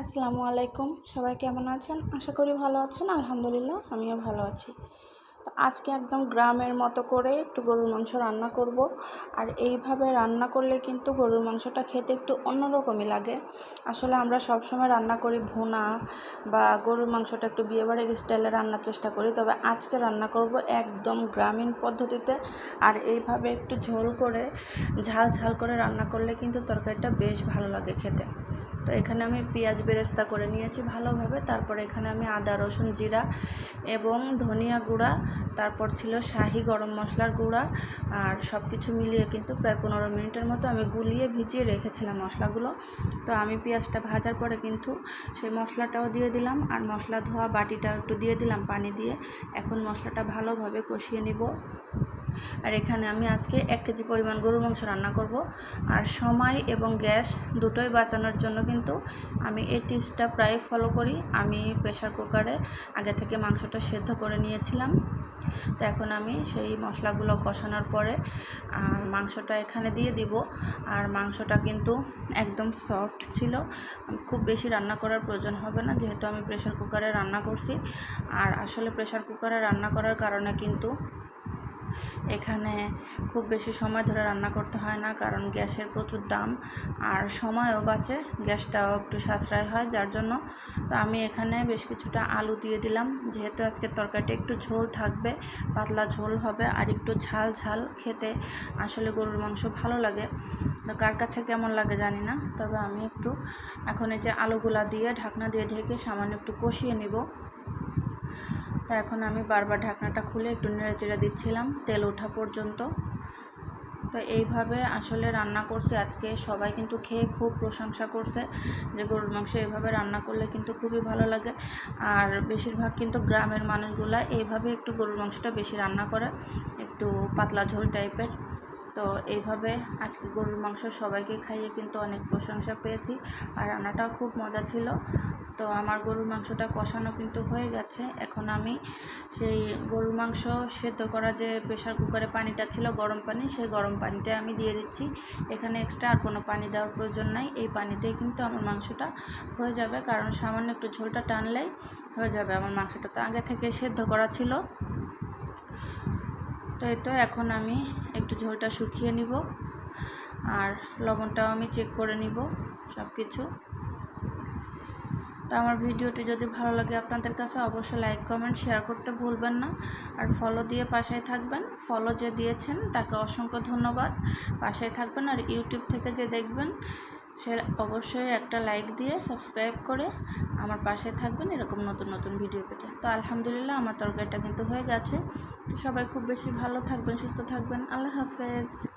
আসসালামু আলাইকুম। সবাই কেমন আছেন? আশা করি ভালো আছেন। আলহামদুলিল্লাহ আমিও ভালো আছি। তো আজকে একদম গ্রামের মতো করে একটু গরুর মাংস রান্না করব। আর এইভাবে রান্না করলে কিন্তু গরুর মাংসটা খেতে একটু অন্যরকমই লাগে। আসলে আমরা সব সময় রান্না করি ভুনা বা গরুর মাংসটা একটু বিয়েবাড়ির স্টাইলে রান্নার চেষ্টা করি। তবে আজকে রান্না করব একদম গ্রামীণ পদ্ধতিতে। আর এইভাবে একটু ঝোল করে, ঝাল ঝাল করে রান্না করলে কিন্তু তরকারিটা বেশ ভালো লাগে খেতে। তো এখানে আমি পেঁয়াজ বেরেস্তা করে নিয়েছি ভালোভাবে। তারপরে এখানে আমি আদা, রসুন, জিরা এবং ধনিয়া গুঁড়া তারপর ছিল শাহি গরম মশলার গুঁড়া আর সব কিছু মিলিয়ে কিন্তু প্রায় পনেরো মিনিটের মতো আমি গুলিয়ে ভিজিয়ে রেখেছিলাম মশলাগুলো। তো আমি পেঁয়াজটা ভাজার পরে কিন্তু সেই মশলাটাও দিয়ে দিলাম আর মশলা ধোয়া বাটিটাও একটু দিয়ে দিলাম পানি দিয়ে। এখন মশলাটা ভালোভাবে কষিয়ে নিব। আর এখানে আমি আজকে এক কেজি পরিমাণ গরুর মাংস রান্না করব। আর সময় এবং গ্যাস দুটোই বাঁচানোর জন্য কিন্তু আমি এই টিপসটা প্রায় ফলো করি। আমি প্রেশার কুকারে আগে থেকে মাংসটা সেদ্ধ করে নিয়েছিলাম। তো এখন আমি সেই মশলাগুলো কষানোর পরে মাংসটা এখানে দিয়ে দিব। আর মাংসটা কিন্তু একদম সফট ছিল। খুব বেশি রান্না করার প্রয়োজন হবে না, যেহেতু আমি প্রেশার কুকারে রান্না করছি। আর আসলে প্রেশার কুকারে রান্না করার কারণে কিন্তু এখানে খুব বেশি সময় ধরে রান্না করতে হয় না, কারণ গ্যাসের প্রচুর দাম আর সময়ও বাঁচে, গ্যাসটাও একটু সাশ্রয় হয় যার জন্য। তো আমি এখানে বেশ কিছুটা আলু দিয়ে দিলাম, যেহেতু আজকের তরকারিটা একটু ঝোল থাকবে, পাতলা ঝোল হবে আর একটু ঝাল ঝাল খেতে আসলে গরুর মাংস ভালো লাগে। কার কাছে কেমন লাগে জানি না, তবে আমি একটু এখন এই যে আলুগুলা দিয়ে ঢাকনা দিয়ে ঢেকে সামান্য একটু কষিয়ে নিব। তা এখন আমি বারবার ঢাকনাটা খুলে একটু নেড়ে চেড়ে দিচ্ছিলাম, তেল ওঠা পর্যন্ত। তো এইভাবে আসলে রান্না করছি, আজকে সবাই কিন্তু খেয়ে খুব প্রশংসা করছে যে গরুর মাংস এইভাবে রান্না করলে কিন্তু খুবই ভালো লাগে। আর বেশিরভাগ কিন্তু গ্রামের মানুষগুলা এইভাবে একটু গরুর মাংসটা বেশি রান্না করে, একটু পাতলা ঝোল টাইপের তো এইভাবে আজকে গরুর মাংস সবাইকে খাইয়ে কিন্তু অনেক প্রশংসা পেয়েছি। আর রান্নাটাও খুব মজা ছিল। তো আমার গরুর মাংসটা কষানো কিন্তু হয়ে গেছে। এখন আমি সেই গরুর মাংস সেদ্ধ করা যে প্রেশার কুকারে পানিটা ছিল, গরম পানি, সেই গরম পানিটা আমি দিয়ে দিচ্ছি। এখানে এক্সট্রা আর কোনো পানি দেওয়ার প্রয়োজন নাই। এই পানিতেই কিন্তু আমার মাংসটা হয়ে যাবে। কারণ সামান্য একটু ঝোলটা টানলেই হয়ে যাবে। আমার মাংসটা তো আগে থেকে সেদ্ধ করা ছিল। তো এই তো, এখন আমি একটু ঝোলটা শুকিয়ে নিব আর লবণটাও আমি চেক করে নিব সব কিছু তো আমার ভিডিওটি যদি ভালো লাগে আপনাদের কাছে, অবশ্যই লাইক কমেন্ট শেয়ার করতে ভুলবেন না। আর ফলো দিয়ে পাশে থাকবেন। ফলো যে দিয়েছেন, তাকে অসংখ্য ধন্যবাদ। পাশে থাকবেন আর ইউটিউব থেকে যে দেখবেন সে অবশ্যই একটা লাইক দিয়ে সাবস্ক্রাইব করে আমার পাশে থাকবেন এরকম নতুন নতুন ভিডিও পেতে। তো আলহামদুলিল্লাহ আমার তরকারিটা কিন্তু হয়ে গেছে। তো সবাই খুব বেশি ভালো থাকবেন, সুস্থ থাকবেন। আল্লাহ হাফেজ।